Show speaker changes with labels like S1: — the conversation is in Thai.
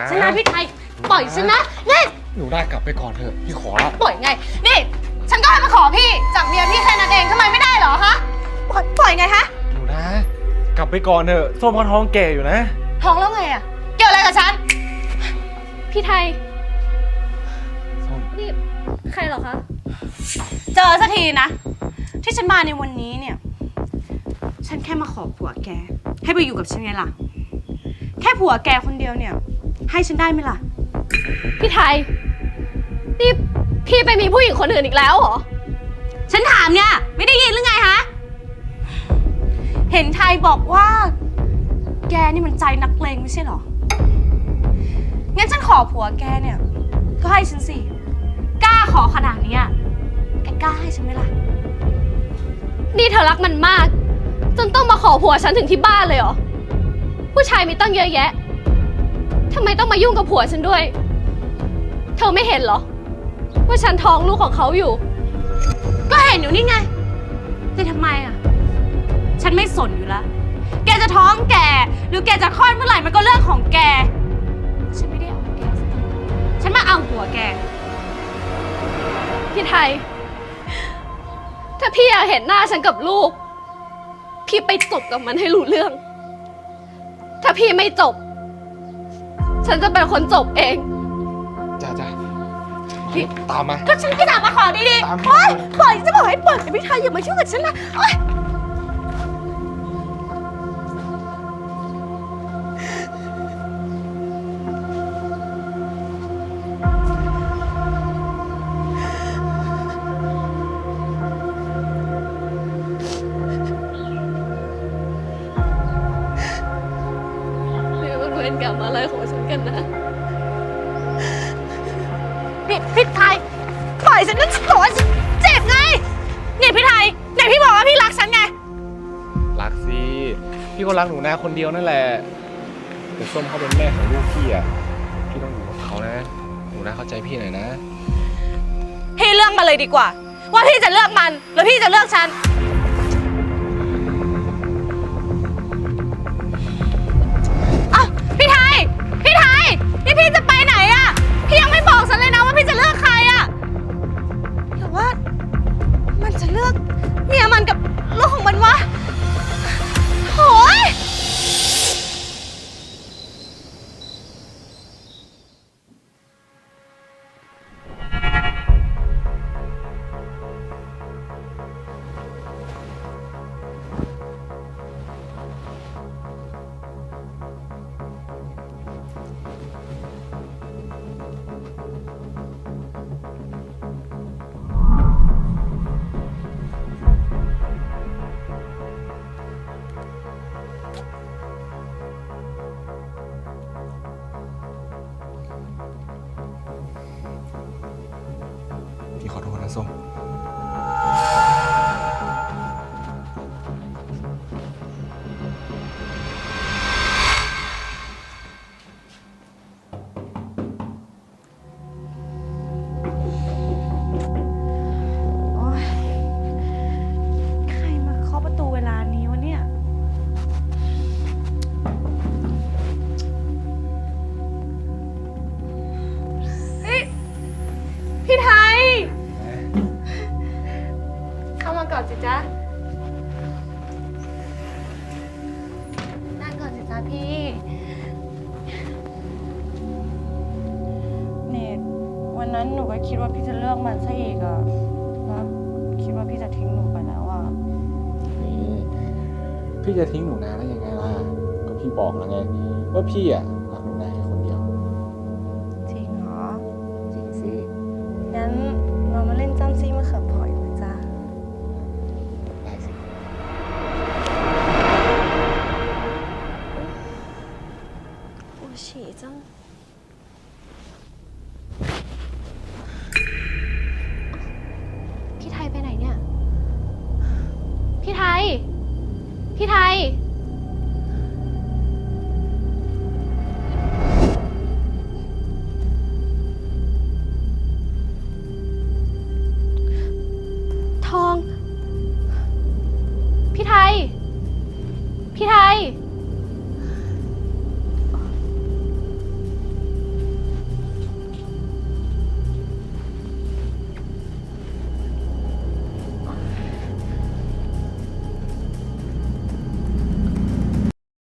S1: อยฉันนะพี่ไทยปล่อยฉันนะนี่
S2: หนูได้กลับไปก่อนเถอะพี่ขอละ
S1: ปล่อยไงนี่ฉันก็ให้มาขอพี่จากเมียพี่แค่นั้นเองทำไมไม่ได้เหรอฮะปล่อยปล่อยไงฮะ
S2: หนูนะ กลับไปก่อนเถอะส้มเขาท้องแก่อยู่นะ
S1: ท้องแล้วไงอะเกี่ยวอะไรกับฉัน
S3: พี่ไทย
S2: ส้ม
S3: นี่ใครเหรอคะ
S1: เจอสักทีนะ ที่ฉันมาในวันนี้เนี่ย ฉันแค่มาขอผัวแก ให้ไปอยู่กับฉันไงล่ะ แค่ผัวแกคนเดียวเนี่ย ให้ฉันได้ไหมล่ะ
S3: พี่ไทย นี่พี่ไปมีผู้หญิงคนอื่นอีกแล้วเหรอ
S1: ฉันถามเนี่ย ไม่ได้ยินหรือไงฮะ เห็นไทยบอกว่า แกนี่มันใจนักเลงไม่ใช่เหรอ งั้นฉันขอผัวแกเนี่ย ก็ให้ฉันสิ กล้าขอขนาดเนี้ยแกกล้าให้ฉันไหมล่ะ
S3: นี่เธอรักมันมาก จนต้องมาขอผัวฉันถึงที่บ้านเลยเหรอ ผู้ชายมีตั้งเยอะแยะ ทำไมต้องมายุ่งกับผัวฉันด้วย เธอไม่เห็นเหรอ ว่าฉันท้องลูกของเขาอยู่
S1: ก็เห็นอยู่นี่ไงแต่ทำไมอะ ฉันไม่สนอยู่แล้ว แกจะท้องแก หรือแกจะคลอดเมื่อไหร่มันก็เรื่องของแก ฉันไม่ได้เอาแกสักทีฉันมาเอาหัวแก
S3: พี่ไทย ถ้าพี่อยากเห็นหน้าฉันกับลูก พี่ไปจบกับมันให้รู้เรื่อง ถ้าพี่ไม่จบ ฉันจะเป็นคนจบเอง
S2: จ้าจ้าพี่ตามมา
S1: ก็ฉันก็จะมาขอดี
S2: ตาม
S1: ๆโอ๊ยปล่อยจะบอกให้ปล่อยแต่พี่ไทยอย่ามายุ่งกับฉันนะโอ๊ย
S3: กรรมอะไรของฉันกันนะ
S1: นี่พี่ไทยปล่อยฉันนั่นบอกว่าฉันเจ็บไง นี่พี่ไทยไหนพี่บอกว่าพี่รักฉันไง
S2: รักสิพี่ก็รักหนูนาคนเดียวนั่นแหละแต่ส้มเขาเป็นแม่ของลูกพี่อะพี่ต้องอยู่กับเขานะหนูนาเข้าใจพี่หน่อยนะ
S1: พี่เลือกมาเลยดีกว่า ว่าพี่จะเลือกมันหรือพี่จะเลือกฉัน เมียมันกับ
S2: พี่
S1: จ๊ะ นั่งก่อนสิจ๊ะพี่ เนตวันนั้นหนูก็คิดว่าพี่จะเลือกมันซะอีกอะแล้วคิดว่าพี่จะทิ้งหนูไปแล้วอะ
S2: นี่พี่จะทิ้งหนูนาได้ยังไงล่ะ ก็พี่บอกแล้วไง ว่าพี่อะ พี่ไทย
S1: ไปไหนเนี่
S3: ย พี่ไทย พี่ไทย ทอง พี่ไทย พี่ไทย